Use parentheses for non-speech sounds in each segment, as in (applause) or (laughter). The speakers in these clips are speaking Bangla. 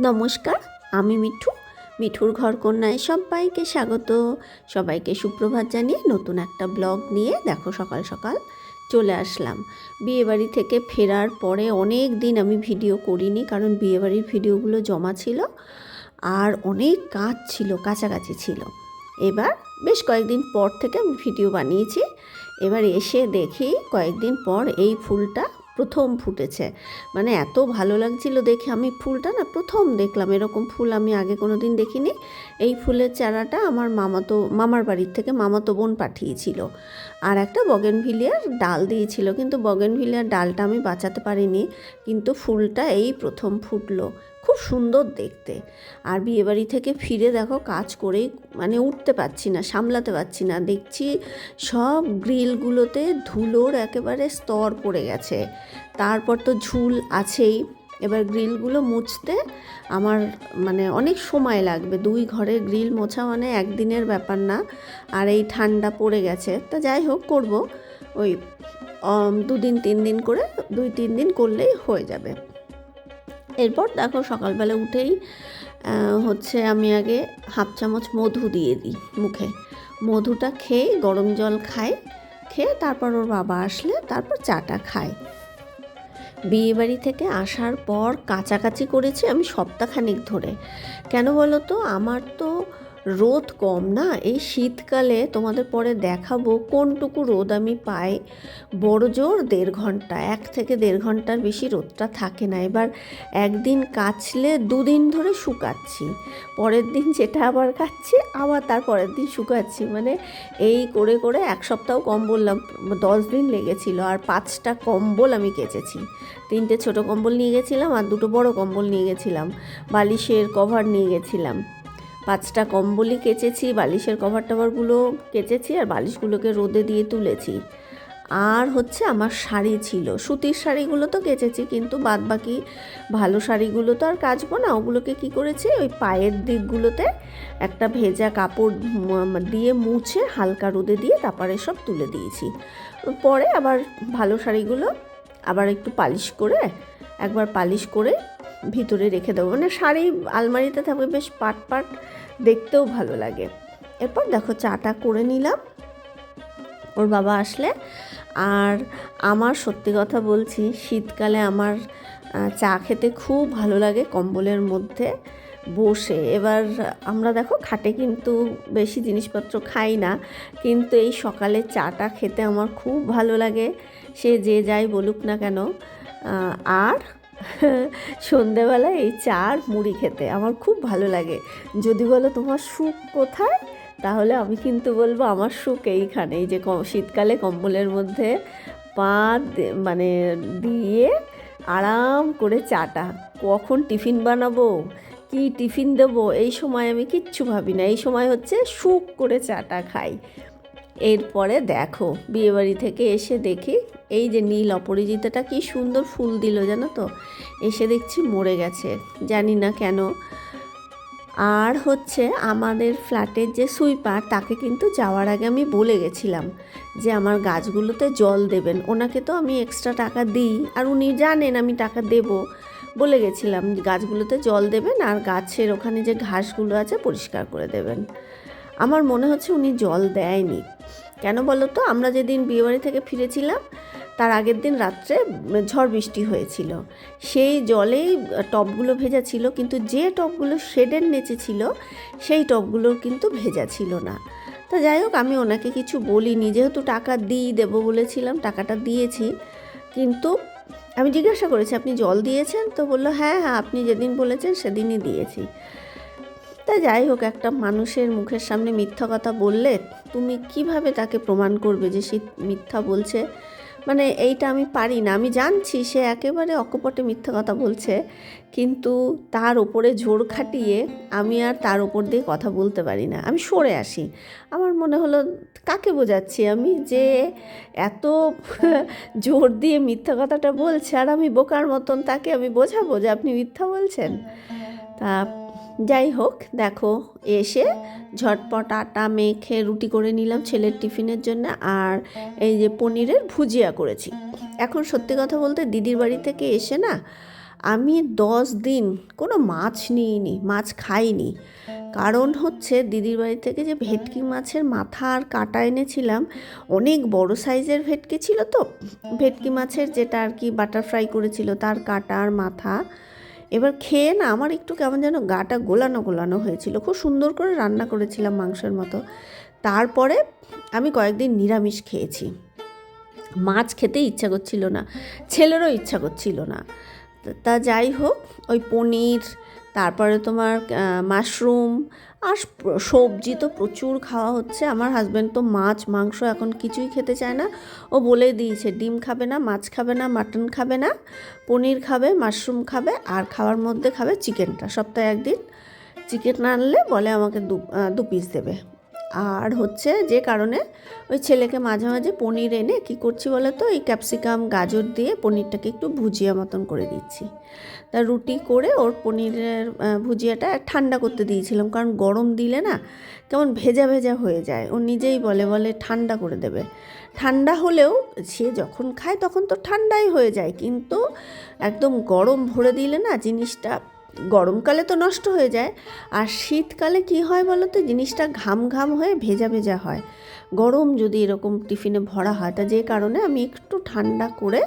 নমস্কার, আমি মিঠু। মিঠুর ঘর কন্যায় সবাইকে স্বাগত। সবাইকে সুপ্রভাত জানিয়ে নতুন একটা ব্লগ নিয়ে দেখো সকাল সকাল চলে আসলাম। বিয়েবাড়ি থেকে ফেরার পরে অনেক দিন আমি ভিডিও করিনি কারণ বিয়েবাড়ির ভিডিওগুলো জমা ছিল আর অনেক কাজ ছিল, কাছাকাছি ছিল। এবার বেশ কয়েকদিন পর থেকে আমি ভিডিও বানিয়েছি। এবার এসে দেখি কয়েকদিন পর এই ফুলটা প্রথম ফুটেছে। মানে এত ভালো লাগছিল দেখে আমি ফুলটা না প্রথম দেখলাম। এরকম ফুল আমি আগে কোনো দিন দেখিনি। এই ফুলের চারাটা আমার মামাতো, মামার বাড়ির থেকে মামাতো বোন পাঠিয়েছিল। আর একটা বগেনভিলিয়ার ডাল দিয়েছিল। কিন্তু বগেনভিলিয়ার ডালটা আমি বাঁচাতে পারিনি। কিন্তু ফুলটা এই প্রথম ফুটলো। খুব সুন্দর দেখতে। আর বিয়েবাড়ি থেকে ফিরে দেখো, কাজ করেই মানে উঠতে পারছি না, সামলাতে পারছি না। দেখছি সব গ্রিলগুলোতে ধুলোর একেবারে স্তর পড়ে গেছে। তারপর তো ঝুল আছেই। এবার গ্রিলগুলো মুছতে আমার মানে অনেক সময় লাগবে। দুই ঘরে গ্রিল মোছা মানে একদিনের ব্যাপার না। আর এই ঠান্ডা পড়ে গেছে। তা যাই হোক, করব। ওই দুদিন, তিন দিন করে, দুই, তিন দিন করলেই হয়ে যাবে। এরপর দেখো সকালবেলা উঠেই হচ্ছে আমি আগে হাফ চামচ মধু দিয়ে দিই মুখে। মধুটা খেয়ে গরম জল খায় খেয়ে তারপর ওর বাবা আসলে তারপর চাটা খায়। বিয়েবাড়ি থেকে আসার পর কাচাকাচি করেছি আমি সপ্তাহখানিক ধরে। কেন বলো তো আমার তো রোদ কম না? এই শীতকালে তোমাদের পরে দেখাবো কোনটুকু রোদ আমি পাই। বড় জোর দেড় ঘণ্টা, এক থেকে দেড় ঘণ্টার বেশি রোদটা থাকে না। এবার একদিন কাচলে দুদিন ধরে শুকাচ্ছি। পরের দিন যেটা আবার কাচ্ছি, আবার তার পরের দিন শুকাচ্ছি। মানে এই করে করে এক সপ্তাহ কম বললাম, দশ দিন লেগেছিল। আর পাঁচটা কম্বল আমি কেচেছি। তিনটে ছোট কম্বল নিয়ে গেছিলাম আর দুটো বড় কম্বল নিয়ে গেছিলাম। বালিশের কভার নিয়ে গেছিলাম। পাঁচটা কম্বলই কেচেছি, বালিশের কভার টভারগুলো কেচেছি আর বালিশগুলোকে রোদে দিয়ে তুলেছি। আর হচ্ছে আমার শাড়ি ছিল। সুতির শাড়িগুলো তো কেচেছি, কিন্তু বাদ বাকি ভালো শাড়িগুলো তো আর কাচবো না। ওগুলোকে কি করেছি? ওই পায়ের দিকগুলোতে একটা ভেজা কাপড় দিয়ে মুছে হালকা রোদে দিয়ে তারপরে সব তুলে দিয়েছি। পরে আবার ভালো শাড়িগুলো আবার একটু পালিশ করে, একবার পালিশ করে ভিতরে রেখে দেবো। মানে শাড়ি আলমারিতে থাকবে বেশ পাট পাট, দেখতেও ভালো লাগে। এরপর দেখো চাটা করে নিলাম। ওর বাবা আসলে। আর আমার সত্যি কথা বলছি, শীতকালে আমার চা খেতে খুব ভালো লাগে কম্বলের মধ্যে বসে। এবার আমরা দেখো খাটে কিন্তু বেশি জিনিসপত্র খাই না, কিন্তু এই সকালে চাটা খেতে আমার খুব ভালো লাগে। সে যে যাই বলুক না কেন আর (laughs) সন্ধেবেলায় এই চা আর মুড়ি খেতে আমার খুব ভালো লাগে। যদি বলো তোমার সুখ কোথায়? তাহলে আমি কিন্তু বলব আমার সুখ এইখানে এই যে শীতকালে কম্বলের মধ্যে পা মানে দিয়ে আরাম করে চাটা। কখন টিফিন বানাবো? কি টিফিন দেবো? এই সময় আমি কিচ্ছু ভাবি না। এই সময় হচ্ছে সুখ করে চাটা খাই। এরপরে দেখো, বিয়েবাড়ি থেকে এসে দেখি এই যে নীল অপরাজিতাটা কি সুন্দর ফুল দিল জানো তো? এসে দেখছি মরে গেছে, জানি না কেন। আর হচ্ছে আমাদের ফ্ল্যাটের যে সুইপার, তাকে কিন্তু যাওয়ার আগে আমি বলে গেছিলাম যে আমার গাছগুলোতে জল দেবেন, ওনাকে তো আমি এক্সট্রা টাকা দিই, আর উনি জানেন আমি টাকা দেব। বলে গেছিলাম, গাছগুলোতে জল দেবেন আর গাছের ওখানে যে ঘাসগুলো আছে পরিষ্কার করে দেবেন। আমার মনে হচ্ছে উনি জল দেয়নি। কেন বলো তো? আমরা যেদিন বিয়েবাড়ি থেকে ফিরেছিলাম, তার আগের দিন রাত্রে ঝড় বৃষ্টি হয়েছিল। সেই জলেই টবগুলো ভেজা ছিল, কিন্তু যে টবগুলো শেডের নিচে ছিল, সেই টবগুলোর কিন্তু ভেজা ছিল না। তা যাই হোক, আমি ওনাকে কিছু বলিনি। যেহেতু টাকা দিই, দেবো বলেছিলাম, টাকাটা দিয়েছি। কিন্তু আমি জিজ্ঞাসা করেছি, আপনি জল দিয়েছেন? তো বলল হ্যাঁ হ্যাঁ আপনি যেদিন বলেছেন, সেদিনই দিয়েছি। তা যাই হোক, একটা মানুষের মুখের সামনে মিথ্যা কথা বললে তুমি কীভাবে তাকে প্রমাণ করবে যে সে মিথ্যা বলছে? মানে এইটা আমি পারি না। আমি জানছি সে একেবারে অকপটে মিথ্যা কথা বলছে, কিন্তু তার ওপরে জোর খাটিয়ে আমি আর তার ওপর দিয়ে কথা বলতে পারি না। আমি সরে আসি। আমার মনে হলো, কাকে বোঝাচ্ছি আমি যে এত জোর দিয়ে মিথ্যা কথাটা বলছে আর আমি বোকার মতন তাকে আমি বোঝাবো যে আপনি মিথ্যা বলছেন? তা যাই হোক, দেখো, এসে ঝটপট আটা মেখে রুটি করে নিলাম ছেলের টিফিনের জন্য আর এই যে পনিরের ভুজিয়া করেছি। এখন সত্যি কথা বলতে দিদির বাড়ি থেকে এসে না আমি দশ দিন কোনো মাছ নিইনি, মাছ খাইনি। কারণ হচ্ছে দিদির বাড়ি থেকে যে ভেটকি মাছের মাথা আর কাটা এনেছিলাম, অনেক বড় সাইজের ভেটকি ছিল তো। ভেটকি মাছের যেটা আর কি বাটারফ্রাই করেছিল, তার কাটা আর মাথা এবার খেয়ে না আমার একটু কেমন যেন গাটা গোলানো গোলানো হয়েছিল। খুব সুন্দর করে রান্না করেছিলাম মাংসের মতো। তারপরে আমি কয়েকদিন নিরামিষ খেয়েছি। মাছ খেতে ইচ্ছা করছিল না, ছেলেরও ইচ্ছা করছিল না। তা- যাই হোক, ওই পনির তারপরে তোমার মাশরুম আর সবজি তো প্রচুর খাওয়া হচ্ছে। আমার হাজব্যান্ড তো মাছ, মাংস এখন কিছুই খেতে চায় না। ও বলে দিয়েছে, ডিম খাবে না, মাছ খাবে না মাটন খাবে না, পনির খাবে মাশরুম খাবে, আর খাওয়ার মধ্যে খাবে চিকেনটা সপ্তাহে একদিন চিকেন আনলে বলে আমাকে দু দু পিস দেবে। আর হচ্ছে যে কারণে ওই ছেলেকে মাঝে মাঝে পনির এনে, কি করছি বলে তো এই ক্যাপসিকাম, গাজর দিয়ে পনিরটাকে একটু ভুজিয়া মতন করে দিচ্ছি। তা রুটি করে ওর পনিরের ভুজিয়াটা ঠান্ডা করতে দিয়েছিলাম। কারণ গরম দিলে না কেমন ভেজা ভেজা হয়ে যায়। ও নিজেই বলে বলে ঠান্ডা করে দেবে। ঠান্ডা হলেও সে যখন খায় তখন তো ঠান্ডাই হয়ে যায়। কিন্তু একদম গরম ভরে দিলে না জিনিসটা গরমকালে তো নষ্ট হয়ে যায়। আর শীতকালে কি হয় বলো তো জিনিসটা ঘাম ঘাম হয়ে ভেজা ভেজা হয়। গরম যদি এরকম টিফিনে ভরা হয়, তা যে কারণে আমি একটু ঠান্ডা করে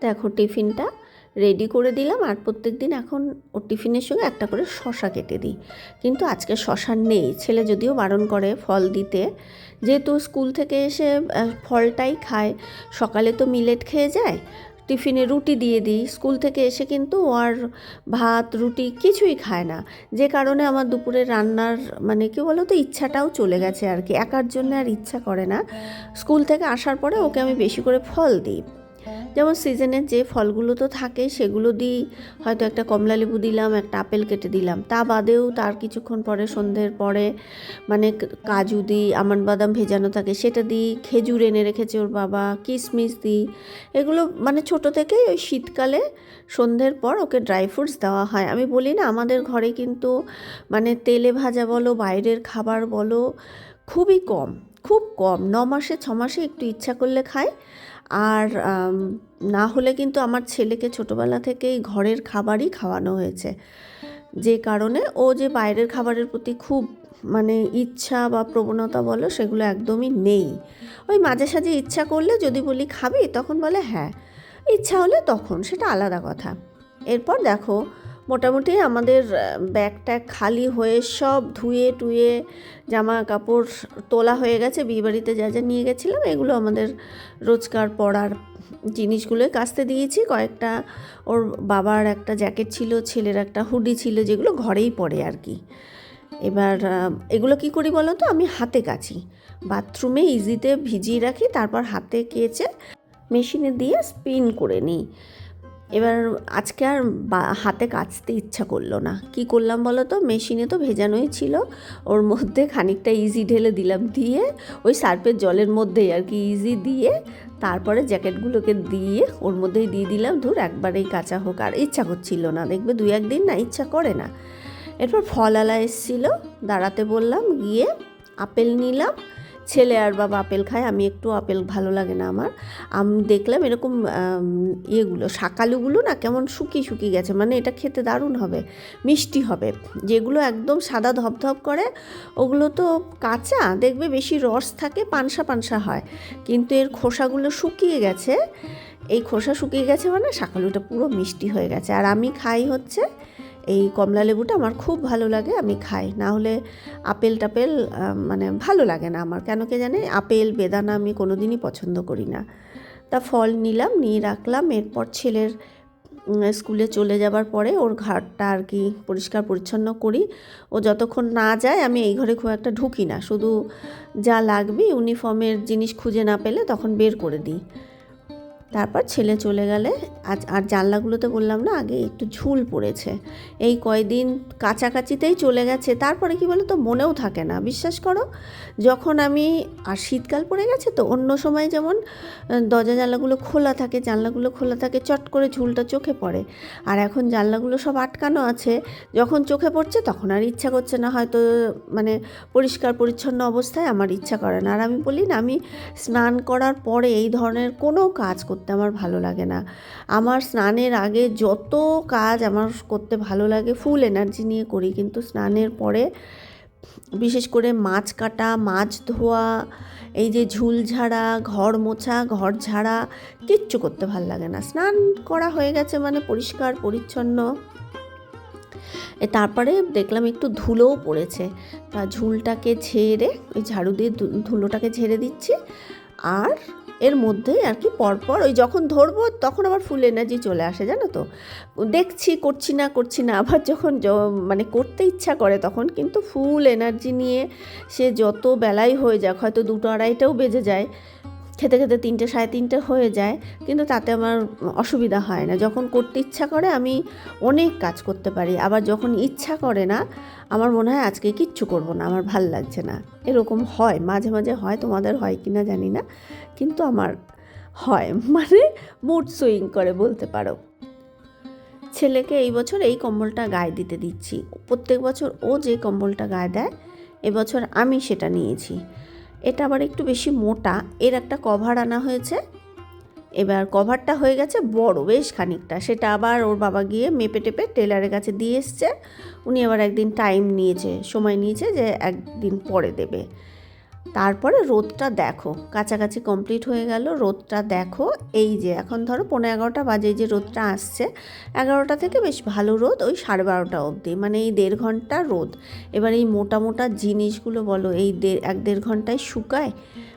দেখো টিফিনটা রেডি করে দিলাম। আর প্রত্যেক দিন এখন ওর টিফিনের সঙ্গে একটা করে শশা কেটে দিই। কিন্তু আজকে শশা নেই। ছেলে যদিও বারণ করে ফল দিতে। যেহেতু স্কুল থেকে এসে ফলটাই খায়, সকালে তো মিলেট খেয়ে যায়। টিফিনে রুটি দিয়ে দিই। স্কুল থেকে এসে কিন্তু আর ভাত, রুটি কিছুই খায় না। যে কারণে আমার দুপুরে রান্নার মানে কি বলো তো ইচ্ছাটাও চলে গেছে আর কি। একার জন্য আর ইচ্ছা করে না। স্কুল থেকে আসার পরে ওকে আমি বেশি করে ফল দিই। যেমন সিজনের যে ফলগুলো তো থাকে, সেগুলো দিই হয়তো একটা কমলা লেবু দিলাম, একটা আপেল কেটে দিলাম। তা বাদেও তার কিছুক্ষণ পরে, সন্ধ্যের পরে মানে কাজু দিই আমন্ড বাদাম ভেজানো থাকে, সেটা দিই, খেজুর এনে রেখেছে ওর বাবা কিশমিশ দিই। এগুলো মানে ছোট থেকেই ওই শীতকালে সন্ধ্যের পর ওকে ড্রাই ফ্রুটস দেওয়া হয়। আমি বলি না, আমাদের ঘরে কিন্তু মানে তেলে ভাজা বলো, বাইরের খাবার বলো, খুবই কম, খুব কম। ন মাসে, ছ মাসে একটু ইচ্ছা করলে খায়। আর না হলে কিন্তু আমার ছেলেকে ছোটোবেলা থেকেই ঘরের খাবারই খাওয়ানো হয়েছে। যে কারণে ও যে বাইরের খাবারের প্রতি খুব মানে ইচ্ছা বা প্রবণতা বলো, সেগুলো একদমই নেই। ওই মাঝে সাঝে ইচ্ছা করলে যদি বলি খাবি, তখন বলে হ্যাঁ ইচ্ছা হলে তখন, সেটা আলাদা কথা। এরপর দেখো মোটামুটি আমাদের আহ, ব্যাগ ট্যাগ খালি হয়ে সব ধুয়ে টুয়ে জামা কাপড় তোলা হয়ে গেছে বিয়েবাড়িতে যা যা নিয়ে গেছিলাম এগুলো আমাদের রোজকার পরার জিনিসগুলোই কাচতে দিয়েছি। কয়েকটা ওর বাবার একটা জ্যাকেট ছিল ছেলের একটা হুডি ছিল যেগুলো ঘরেই পড়ে আর কি। এবার এগুলো কি করি বলো তো? আমি হাতে কাচি। বাথরুমে ইজিতে ভিজিয়ে রাখি তারপর হাতে কেচে মেশিনে দিয়ে স্পিন করে নিই। এবার আজকে আর হাতে কাচতে ইচ্ছা করল না। কি করলাম বলো তো? মেশিনে তো ভেজানোই ছিল। ওর মধ্যে খানিকটা ইজি ঢেলে দিলাম দিয়ে, ওই সার্ফের জলের মধ্যেই আর কি ইজি দিয়ে, তারপরে জ্যাকেটগুলোকে দিয়ে ওর মধ্যেই দিয়ে দিলাম। ধুর, একবারেই কাঁচা হোক। আর ইচ্ছা করছিল না। দেখবে দুই একদিন না ইচ্ছা করে না। এরপর ফলালা এসেছিল। দাঁড়াতে বললাম, গিয়ে আপেল নিলাম। ছেলে আর বাবা আপেল খায়, আমি একটু আপেল ভালো লাগে না আমার। আমি দেখলাম এরকম ইয়েগুলো, শাকালুগুলো না কেমন শুকিয়ে শুকিয়ে গেছে মানে এটা খেতে দারুণ হবে, মিষ্টি হবে। যেগুলো একদম সাদা ধপধপ করে, ওগুলো তো কাঁচা, দেখবে বেশি রস থাকে, পানসা পানসা হয়। কিন্তু এর খোসাগুলো শুকিয়ে গেছে, এই খোসা শুকিয়ে গেছে মানে শাকালুটা পুরো মিষ্টি হয়ে গেছে। আর আমি খাই হচ্ছে এই কমলা লেবুটা আমার খুব ভালো লাগে, আমি খাই। না হলে আপেল টাপেল মানে ভালো লাগে না আমার। কেন কে জানে? আপেল, বেদানা আমি কোনো দিনই পছন্দ করি না। তা ফল নিলাম, নিয়ে রাখলাম। এরপর ছেলের স্কুলে চলে যাবার পরে ওর ঘরটা আর কি পরিষ্কার পরিচ্ছন্ন করি। ও যতক্ষণ না যায় আমি এই ঘরে খুব একটা ঢুকি না। শুধু যা লাগবে ইউনিফর্মের জিনিস খুঁজে না পেলে তখন বের করে দিই। তারপর ছেলে চলে গেলে, আজ আর জানলাগুলোতে বললাম না, আগে একটু ঝুল পড়েছে। এই কয়দিন কাছাকাছিতেই চলে গেছে, তারপরে কি বলো তো মনেও থাকে না, বিশ্বাস করো। যখন আমি, আর শীতকাল পড়ে গেছে তো, অন্য সময় যেমন দরজা জানলাগুলো খোলা থাকে, জানলাগুলো খোলা থাকে, চট করে ঝুলটা চোখে পড়ে। আর এখন জানলাগুলো সব আটকানো আছে, যখন চোখে পড়ছে তখন আর ইচ্ছা করছে না, হয়তো মানে পরিষ্কার পরিচ্ছন্ন অবস্থায় আমার ইচ্ছা করে না। আর আমি বলি না, আমি স্নান করার পরে এই ধরনের কোনো কাজ করতে করতে আমার ভালো লাগে না। আমার স্নানের আগে যত কাজ আমার করতে ভালো লাগে ফুল এনার্জি নিয়ে করি। কিন্তু স্নানের পরে বিশেষ করে মাছ কাটা, মাছ ধোয়া, এই যে ঝুল ঝাড়া, ঘর মোছা, ঘর ঝাড়া কিচ্ছু করতে ভালো লাগে না। স্নান করা হয়ে গেছে মানে পরিষ্কার, পরিচ্ছন্ন। তারপরে দেখলাম একটু ধুলোও পড়েছে। তা ঝুলটাকে ঝেড়ে, ওই ঝাড়ু দিয়ে ধুলোটাকে ঝেড়ে দিচ্ছি। আর এর মধ্যেই আর কি পরপর ওই যখন ধরবো তখন আবার ফুল এনার্জি চলে আসে, জানো তো? দেখছি, করছি না করছি না, আবার যখন মানে করতে ইচ্ছা করে তখন কিন্তু ফুল এনার্জি নিয়ে সে যত বেলাই হয়ে যাক, হয়তো দুটো আড়াইটাও বেজে যায়, খেতে খেতে তিনটে, সাড়ে তিনটে হয়ে যায়, কিন্তু তাতে আমার অসুবিধা হয় না। যখন করতে ইচ্ছা করে আমি অনেক কাজ করতে পারি, আবার যখন ইচ্ছা করে না আমার মনে হয় আজকে কিচ্ছু করব না, আমার ভালো লাগছে না। এরকম হয়, মাঝে মাঝে হয়, তোমাদের হয় কি না জানি না, কিন্তু আমার হয় মানে মুড সুইং করে বলতে পারো। ছেলেকে এই বছর এই কম্বলটা গায়ে দিতে দিচ্ছি। প্রত্যেক বছর ও যে কম্বলটা গায়ে দেয় এবছর আমি সেটা নিয়েছি। এটা আবার একটু বেশি মোটা, এর একটা কভার আনা হয়েছে। এবার কভারটা হয়ে গেছে বড়, বেশ খানিকটা। সেটা আবার ওর বাবা গিয়ে মেপে টেপে টেলারের কাছে দিয়ে এসছে। উনি আবার একদিন টাইম নিয়েছে, সময় নিয়েছে যে একদিন পরে দেবে। তারপরে রোদটা দেখো। কাছাকাছি কমপ্লিট হয়ে গেল, রোদটা দেখো। এই যে, এখন ধরো পনেরো এগারোটা বাজে যে রোদটা আসছে। এগারোটা থেকে বেশ ভালো রোদ, ওই সাড়ে বারোটা অবধি। মানে এই দেড় ঘণ্টা রোদ। এবার এই মোটা মোটা জিনিসগুলো বলো, এই দেড়, এক দেড় ঘন্টায় শুকায়?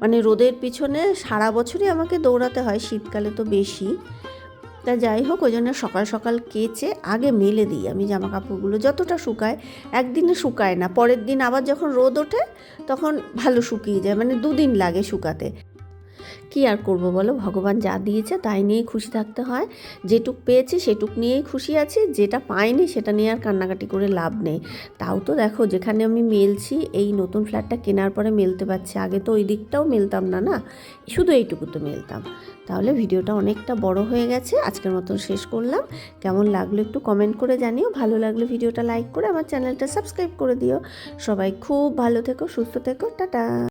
মানে রোদের পিছনে সারা বছরই আমাকে দৌড়াতে হয়, শীতকালে তো বেশি। তা যাই হোক, ওই জন্য সকাল সকাল কেচে আগে মেলে দিই আমি জামা কাপড়গুলো যতটা শুকায়, একদিনে শুকায় না। পরের দিন আবার যখন রোদ ওঠে, তখন ভালো শুকিয়ে যায় মানে দুদিন লাগে শুকাতে। কি আর করব বলো? ভগবান যা দিয়েছে তাই নিয়েই খুশি থাকতে হয়। যেটুক পেয়েছি সেটুক নিয়েই খুশি আছি। যেটা পাইনি সেটা নিয়ে আর কান্নাকাটি করে লাভ নেই। তাও তো দেখো, যেখানে আমি মেলছি, এই নতুন ফ্ল্যাটটা কেনার পরে মেলতে পারছি। আগে তো ওই দিকটাও মেলতাম না না? শুধু এইটুকু তো মেলতাম। তাহলে ভিডিওটা অনেকটা বড় হয়ে গেছে। আজকের মতন শেষ করলাম। কেমন লাগল একটু কমেন্ট করে জানিও। ভালো লাগলে ভিডিওটা লাইক করে আমার চ্যানেলটা সাবস্ক্রাইব করে দিও। সবাই খুব ভালো থেকো, সুস্থ থেকো। টাটা!